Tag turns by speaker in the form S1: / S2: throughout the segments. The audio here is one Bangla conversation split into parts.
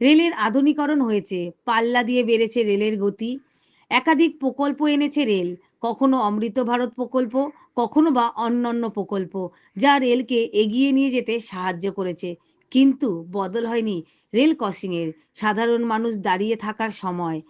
S1: রেলের আধুনিকরণ হয়েছে, পাল্লা দিয়ে বেড়েছে রেলের গতি। একাধিক প্রকল্প এনেছে রেল, কখনো অমৃত ভারত প্রকল্প, কখনো বা অন্যান্য প্রকল্প, যা রেলকে এগিয়ে নিয়ে যেতে সাহায্য করেছে। কিন্তু বদল হয়নি রেল ক্রসিংয়ের, সাধারণ মানুষ দাঁড়িয়ে থাকার সময়।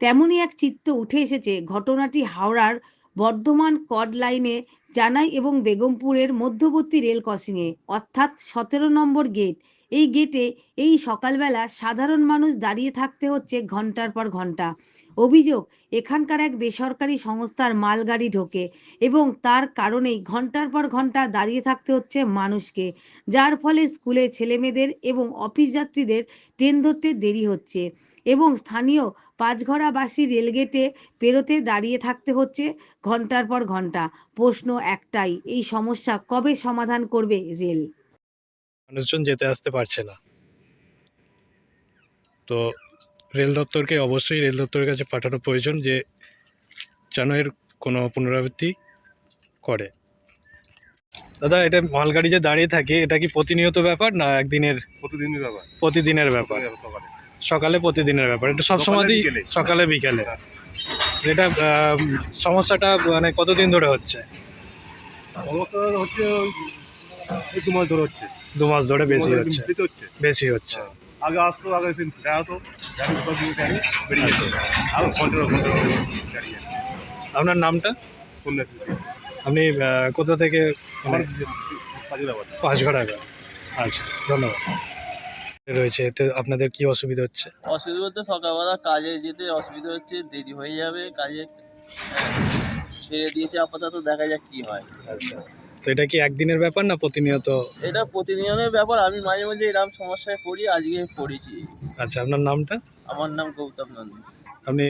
S1: তেমনই এক চিত্র উঠে এসেছে ঘটনাটি হাওড়ার বর্ধমান কড লাইনে জানাই এবং বেগমপুরের মধ্যবর্তী রেল ক্রসিংয়ে, অর্থাৎ সতেরো নম্বর গেট। এই গেটে এই সকালবেলা সাধারণ মানুষ দাঁড়িয়ে থাকতে হচ্ছে ঘণ্টার পর ঘণ্টা। অভিযোগ, এখানকার এক বেসরকারি সংস্থার মালগাড়ি ঢোকে এবং তার কারণেই ঘণ্টার পর ঘণ্টা দাঁড়িয়ে থাকতে হচ্ছে মানুষকে। যার ফলে স্কুলে ছেলেমেয়েদের এবং অফিস যাত্রীদের ট্রেন ধরতে দেরি হচ্ছে এবং স্থানীয় পাঁচঘরাবাসী রেলগেটে পেরোতে দাঁড়িয়ে থাকতে হচ্ছে ঘণ্টার পর ঘণ্টা। প্রশ্ন একটাই এই সমস্যা কবে সমাধান করবে রেল?
S2: মানুষজন যেতে আসতে পারছে না। তো রেল দপ্তরকে অবশ্যই রেল দপ্তরের কাছে পাঠানো প্রয়োজন যে যেন এর কোনো পুনরাবৃত্তি করে। দাদা এটা মালগাড়ি যে দাঁড়িয়ে থাকে এটা কি প্রতিনিয়ত ব্যাপার না একদিনের?
S3: প্রতিদিনের ব্যাপার।
S2: প্রতিদিনের ব্যাপার।
S3: সকালে।
S2: সকালে প্রতিদিনের ব্যাপার। এটা
S3: বিকেলে।
S2: সকালে বিকালে। এটা সমস্যাটা মানে কতদিন ধরে হচ্ছে?
S3: অবস্থা হচ্ছে ওই এই দু মাস ধরে হচ্ছে।
S2: দু মাস ধরে বেশি হচ্ছে।
S3: বেশি হচ্ছে। আগে আসতো আগে বেড়াতো বেরিয়ে যেত ঘণ্টার ঘণ্টার
S2: আপনার নামটা?
S3: সন্ন্যাসী।
S2: আপনি কোথা থেকে মানে
S3: কাজে
S2: পাঁচ ঘণ্টা আচ্ছা ধন্যবাদ। রয়েছে এতে আপনাদের কি অসুবিধা হচ্ছে?
S4: অসুবিধা বলতে সকালবেলা কাজে যেতে অসুবিধা হচ্ছে দেরি হয়ে যাবে কাজে। ছেড়ে দিয়েছে আপাতত দেখা যাক কি হয়।
S2: আচ্ছা। তো এটা কি একদিনের ব্যাপার না প্রতিনিয়ত?
S4: এটা প্রতিদিনের ব্যাপার আমি মাঝে মাঝে এরকম সমস্যায় পড়ি আজকে পড়েছি।
S2: আচ্ছা আপনার নামটা?
S4: আমার নাম গৌতম নন্দী।
S2: আপনি